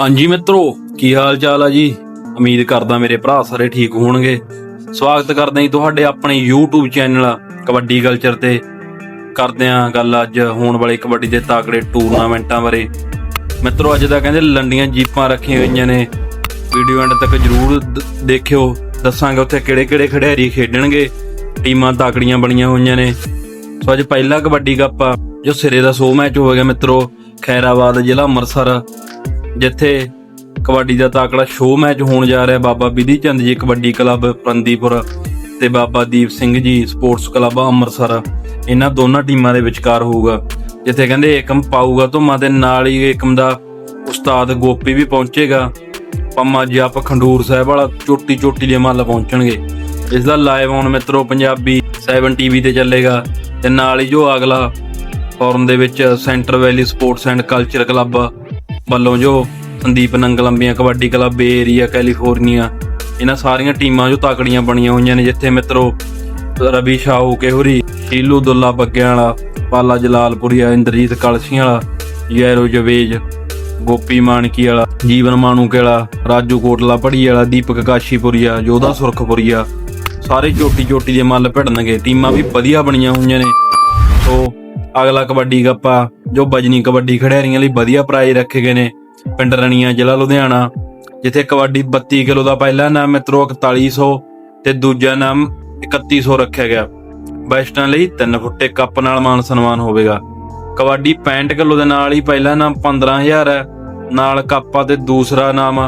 ਹਾਂਜੀ ਮਿੱਤਰੋ, ਕੀ ਹਾਲ ਚਾਲ ਆ ਜੀ? ਉਮੀਦ ਕਰਦਾ ਮੇਰੇ ਭਰਾ ਸਾਰੇ ਠੀਕ ਹੋਣਗੇ। ਸਵਾਗਤ ਕਰਦੇ ਹਾਂ ਤੁਹਾਡੇ ਆਪਣੇ YouTube ਚੈਨਲ ਕਬੱਡੀ ਕਲਚਰ ਤੇ। ਕਰਦੇ ਹਾਂ ਗੱਲ ਅੱਜ ਹੋਣ ਵਾਲੇ ਕਬੱਡੀ ਦੇ ਤਾਕੜੇ ਟੂਰਨਾਮੈਂਟਾਂ ਬਾਰੇ। ਮਿੱਤਰੋ, ਅੱਜ ਦਾ ਕਹਿੰਦੇ ਲੰਡੀਆਂ ਜੀਪਾਂ ਰੱਖੀਆਂ ਹੋਈਆਂ ਨੇ। ਵੀਡੀਓ ਐਂਡ ਤੱਕ ਜਰੂਰ ਦੇਖਿਓ। ਦੱਸਾਂਗੇ ਉੱਥੇ ਕਿਹੜੇ ਕਿਹੜੇ ਖਿਡਾਰੀ ਖੇਡਣਗੇ। ਟੀਮਾਂ ਤਾਕੜੀਆਂ ਬਣੀਆਂ ਹੋਈਆਂ ਨੇ। ਸੋ ਅੱਜ ਪਹਿਲਾ ਕਬੱਡੀ ਕੱਪ ਆ, ਜੋ ਸਿਰੇ ਦਾ 100 ਮੈਚ ਹੋ ਗਿਆ ਮਿੱਤਰੋ। ਖੈਰਾਬਾਦ ਜ਼ਿਲ੍ਹਾ ਅੰਮ੍ਰਿਤਸਰ। ਜਿੱਥੇ ਕਬੱਡੀ ਦਾ ਤਾਕੜਾ ਸ਼ੋਅ ਮੈਚ ਹੋਣ ਜਾ ਰਿਹਾ, ਬਾਬਾ ਬਿਧੀ ਚੰਦ ਜੀ ਕਬੱਡੀ ਕਲੱਬ ਪ੍ਰੰਦੀਪੁਰ ਤੇ ਬਾਬਾ ਦੀਪ ਸਿੰਘ ਜੀ ਸਪੋਰਟਸ ਕਲੱਬ ਅੰਮ੍ਰਿਤਸਰ। ਇਹਨਾਂ ਦੋਨਾਂ ਟੀਮਾਂ ਦੇ ਵਿਚਕਾਰ ਹੋਊਗਾ, ਜਿੱਥੇ ਕਹਿੰਦੇ ਏਕਮ ਪਾਊਗਾ ਧੁੰਮਾਂ ਦੇ ਨਾਲ ਹੀ ਏਕਮ ਦਾ ਉਸਤਾਦ ਗੋਪੀ ਵੀ ਪਹੁੰਚੇਗਾ। ਪੰਮਾ ਆਪ ਖੰਡੂਰ ਸਾਹਿਬ ਵਾਲਾ ਚੋਟੀ ਚੋਟੀ ਦੇ ਮੱਲ ਪਹੁੰਚਣਗੇ। ਇਸ ਦਾ ਲਾਈਵ ਹੁਣ ਮਿੱਤਰੋ ਪੰਜਾਬੀ 7 ਟੀਵੀ ਤੇ ਚੱਲੇਗਾ ਤੇ ਨਾਲ ਹੀ ਜੋ ਅਗਲਾ ਫੋਰਨ ਦੇ ਵਿੱਚ centre valley sports and culture club ਵੱਲੋਂ ਜੋ Sandeep Nangalambian, kabaddi club bay area California, ਇਹਨਾਂ ਸਾਰੀਆਂ ਟੀਮਾਂ ਜੋ ਤਾਕੜੀਆਂ ਬਣੀਆਂ ਹੋਈਆਂ ਨੇ, ਜਿੱਥੇ ਮਿੱਤਰੋ ਰਵੀ ਸ਼ਾਹੂ, ਕੇਹੁਰੀ, ਸ਼ੀਲੂ, ਦੁੱਲਾ ਬੱਗਿਆਂ ਵਾਲਾ ਪਾਲਾ ਜਲਾਲਪੁਰੀਆ, ਇੰਦਰਜੀਤ ਕਲਸੀਆਂ ਵਾਲਾ ਯੈਰੋ ਜਵੇਜ, ਗੋਪੀ ਮਾਨਕੀ ਵਾਲਾ ਜੀਵਨ ਮਾਨੂਕੇ ਵਾਲਾ ਰਾਜੂ ਕੋਟਲਾ ਪੜੀ ਵਾਲਾ ਦੀਪਕ ਕਾਸ਼ੀਪੁਰੀਆ, ਯੋਧਾ ਸੁਰਖਪੁਰੀਆ, ਸਾਰੇ ਚੋਟੀ ਚੋਟੀ ਦੇ ਮੱਲ ਭਿੜਨਗੇ। ਟੀਮਾਂ ਵੀ ਵਧੀਆ ਬਣੀਆਂ ਹੋਈਆਂ ਨੇ। ਸੋ ਅਗਲਾ ਕਬੱਡੀ ਗੱਪਾ ਜੋ ਬਜਨੀ ਕਬੱਡੀ ਖਿਡਾਰੀਆਂ ਲਈ ਵਧੀਆ ਪ੍ਰਾਈਜ਼ ਰੱਖੇ ਗਏ ਨੇ। ਪਿੰਡ ਰਣੀਆਂ ਜ਼ਿਲ੍ਹਾ ਲੁਧਿਆਣਾ, ਜਿੱਥੇ ਕਬੱਡੀ 32 ਕਿਲੋ ਦਾ ਪਹਿਲਾ ਨਾਮ ਮਿੱਤਰੋ 4100 ਤੇ ਦੂਜਾ ਨਾਮ 3100 ਰੱਖਿਆ ਗਿਆ। ਬੈਸਟਾਂ ਲਈ 3 ਫੁੱਟੇ ਕੱਪ ਨਾਲ ਮਾਨ ਸਨਮਾਨ ਹੋਵੇਗਾ। ਕਬੱਡੀ 65 ਕਿਲੋ ਦੇ ਨਾਲ ਹੀ ਪਹਿਲਾ ਨਾਮ 15000 ਹੈ, ਨਾਲ ਕੱਪਾ ਤੇ ਦੂਸਰਾ ਨਾਮ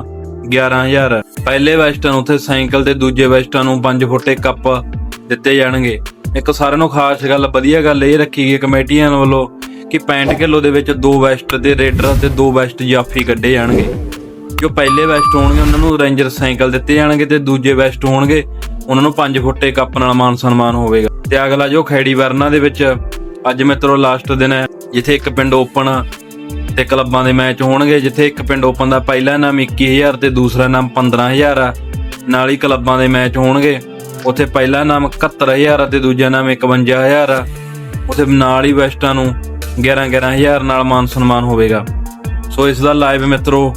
11000 ਹੈ। ਪਹਿਲੇ ਵੈਸਟਾਂ ਨੂੰ ਉੱਥੇ ਸਾਈਕਲ ਤੇ ਦੂਜੇ ਵੈਸਟਾਂ ਨੂੰ 5 ਫੁੱਟੇ ਕੱਪ ਦਿੱਤੇ ਜਾਣਗੇ। ਇੱਕ ਸਾਰਿਆਂ ਨੂੰ ਖਾਸ ਗੱਲ, ਵਧੀਆ ਗੱਲ ਇਹ ਰੱਖੀ ਗਈ ਕਮੇਟੀਆਂ ਵੱਲੋਂ ਕਿ 65 ਕਿਲੋ ਦੇ ਵਿੱਚ ਦੋ ਵੈਸਟ ਦੇ ਰੇਡਰ ਤੇ ਦੋ ਵੈਸਟ ਜਾਫੀ ਕੱਢੇ ਜਾਣਗੇ। ਜੋ ਪਹਿਲੇ ਵੈਸਟ ਹੋਣਗੇ, ਉਹਨਾਂ ਨੂੰ ਰੇਂਜਰ ਸਾਈਕਲ ਦਿੱਤੇ ਜਾਣਗੇ ਤੇ ਦੂਜੇ ਵੈਸਟ ਹੋਣਗੇ, ਉਹਨਾਂ ਨੂੰ 5 ਫੁੱਟੇ ਕੱਪ ਨਾਲ ਮਾਨ ਸਨਮਾਨ ਹੋਵੇਗਾ। ਤੇ ਅਗਲਾ ਜੋ ਖੈੜੀ ਵਰਨਾ ਦੇ ਵਿੱਚ, ਅੱਜ ਮਿੱਤਰੋ ਲਾਸਟ ਦਿਨ ਹੈ, ਜਿੱਥੇ ਇੱਕ ਪਿੰਡ ਓਪਨ ਤੇ ਕਲੱਬਾਂ ਦੇ ਮੈਚ ਹੋਣਗੇ, ਜਿੱਥੇ ਇੱਕ ਪਿੰਡ ਓਪਨ ਦਾ ਪਹਿਲਾ ਨਾਮ 21000 ਤੇ ਦੂਸਰਾ ਨਾਮ 15000 ਆ, ਨਾਲ ਹੀ ਕਲੱਬਾਂ ਦੇ ਮੈਚ ਹੋਣਗੇ। ਉੱਥੇ ਪਹਿਲਾ ਨਾਮ 71000 ਆ ਤੇ ਦੂਜਾ ਨਾਮ 51000 ਆ। ਉੱਥੇ ਨਾਲ ਹੀ ਵੈਸਟਾਂ ਨੂੰ 11 11000 ਨਾਲ ਮਾਨ ਸਨਮਾਨ ਹੋਵੇਗਾ। ਸੋ ਇਸ ਦਾ ਲਾਈਵ ਮਿੱਤਰੋ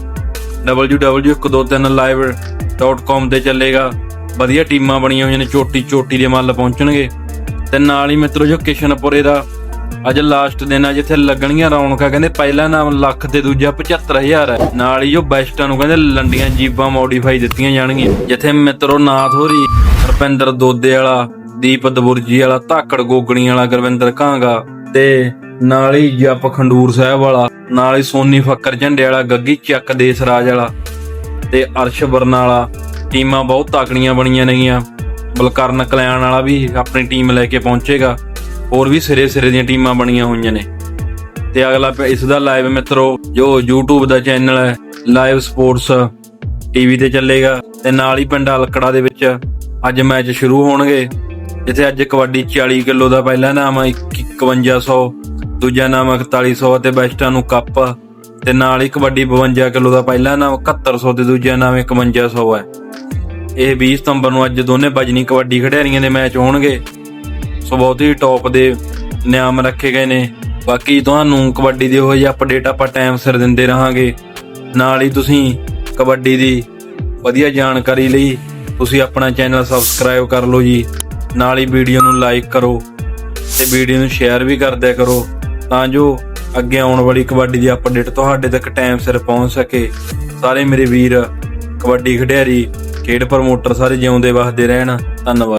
www.123live.com ਤੇ ਚੱਲੇਗਾ। ਵਧੀਆ ਟੀਮਾਂ ਬਣੀਆਂ ਹੋਈਆਂ ਨੇ ਚੋਟੀ ਚੋਟੀ ਦੇ ਮੱਲ ਪਹੁੰਚਣਗੇ। ਤੇ ਨਾਲ ਹੀ ਮਿੱਤਰੋ, ਜੋ ਕਿਸ਼ਨਪੁਰੇ ਦਾ ਅੱਜ ਲਾਸਟ ਦਿਨ ਆ, ਜਿੱਥੇ ਲੱਗਣਗੀਆਂ ਰੌਣਕਾਂ, ਕਹਿੰਦੇ ਪਹਿਲਾ ਨਾਮ ਲੱਖ ਤੇ ਦੂਜਾ 75000 ਹੈ ਨਾਲ ਹੀ ਜੋ ਬੈਸਟਾਂ ਨੂੰ ਕਹਿੰਦੇ ਲੰਡੀਆਂ ਜੀਬਾਂ ਮੋਡੀਫਾਈ ਦਿੱਤੀਆਂ ਜਾਣਗੀਆਂ। ਜਿੱਥੇ ਮਿੱਤਰੋ ਨਾਥ ਹੋਰੀ ਰਪਿੰਦਰ ਦੋਦੇ ਵਾਲਾ, ਦੀਪ ਦਬੁਰਜੀ ਵਾਲਾ, ਧਾਕੜ ਗੋਗਣੀ ਵਾਲਾ, ਗੁਰਵਿੰਦਰ ਕਾਂਗਾ ਤੇ ਨਾਲ ਹੀ ਜੱਪ ਖੰਡੂਰ ਸਾਹਿਬ ਵਾਲਾ, ਨਾਲ ਹੀ ਸੋਨੀ ਫੱਕਰ ਝੰਡੇ ਵਾਲਾ, ਗੱਗੀ ਚੱਕ ਦੇਸ ਰਾਜ ਵਾਲਾ ਤੇ ਅਰਸ਼ ਬਰਨਾਲਾ ਟੀਮਾਂ ਬਹੁਤ ਤਾਕੜੀਆਂ ਬਣੀਆਂ ਨੇਗੀਆਂ। ਬਲਕਰਨ ਕਲਿਆਣ ਵਾਲਾ ਵੀ ਆਪਣੀ ਟੀਮ ਲੈ ਕੇ ਪਹੁੰਚੇਗਾ। ਹੋਰ ਵੀ ਸਿਰੇ ਸਿਰੇ ਦੀਆਂ ਟੀਮਾਂ ਬਣੀਆਂ ਹੋਈਆਂ ਨੇ। ਤੇ ਅਗਲਾ ਪ- ਇਸ ਦਾ ਲਾਈਵ ਮਿੱਤਰੋ, ਜੋ YouTube ਦਾ ਚੈਨਲ ਹੈ ਲਾਈਵ ਸਪੋਰਟਸ ਟੀਵੀ ਤੇ ਚੱਲੇਗਾ। ਤੇ ਨਾਲ ਹੀ ਪਿੰਡ ਅਲਕੜਾ ਦੇ ਵਿੱਚ ਅੱਜ ਮੈਚ ਸ਼ੁਰੂ ਹੋਣਗੇ। ਜਿੱਥੇ ਅੱਜ ਕਬੱਡੀ 40 ਕਿਲੋ ਦਾ ਪਹਿਲਾ ਨਾਮ ਆ 5100 ਦੂਜਾ ਨਾਮ 4100 ਅਤੇ ਬੈਸਟਾਂ ਨੂੰ ਕੱਪ। ਤੇ ਨਾਲ ਹੀ ਕਬੱਡੀ 52 ਕਿਲੋ ਦਾ ਪਹਿਲਾ ਨਾਮ 7100 ਤੇ ਦੂਜਾ ਨਾਮ 5100 ਹੈ। ਇਹ 20 ਸਤੰਬਰ ਨੂੰ ਅੱਜ ਦੋਨੇ ਬਜਨੀ ਕਬੱਡੀ ਖਿਡਾਰੀਆਂ ਦੇ ਮੈਚ ਹੋਣਗੇ। ਸੋ ਬਹੁਤ ਹੀ ਟੌਪ ਦੇ ਨਿਯਮ ਰੱਖੇ ਗਏ ਨੇ। ਬਾਕੀ ਤੁਹਾਨੂੰ ਕਬੱਡੀ ਦੇ ਉਹ ਜਿਹੀ ਅਪਡੇਟ ਆਪਾਂ ਟਾਈਮ ਸਿਰ ਦਿੰਦੇ ਰਹਾਂਗੇ। ਨਾਲ ਹੀ ਤੁਸੀਂ ਕਬੱਡੀ ਦੀ ਵਧੀਆ ਜਾਣਕਾਰੀ ਲਈ ਤੁਸੀਂ ਆਪਣਾ ਚੈਨਲ ਸਬਸਕ੍ਰਾਈਬ ਕਰ ਲਓ ਜੀ। ਨਾਲ ਹੀ ਵੀਡੀਓ ਨੂੰ ਲਾਈਕ ਕਰੋ। ਤੇ ਵੀਡੀਓ ਨੂੰ ਸ਼ੇਅਰ ਵੀ ਕਰਦਿਆ ਕਰੋ। ਤਾਂ ਜੋ ਅੱਗੇ ਆਉਣ ਵਾਲੀ ਕਬੱਡੀ ਦੀ ਅਪਡੇਟ ਤੁਹਾਡੇ ਤੱਕ ਟਾਈਮ ਸਿਰ ਪਹੁੰਚ ਸਕੇ। ਸਾਰੇ ਮੇਰੇ ਵੀਰ, ਕਬੱਡੀ ਖਿਡਾਰੀ, ਖੇਡ ਪ੍ਰਮੋਟਰ ਸਾਰੇ ਜਿਉਂਦੇ ਵਸਦੇ ਰਹਿਣ। ਧੰਨਵਾਦ।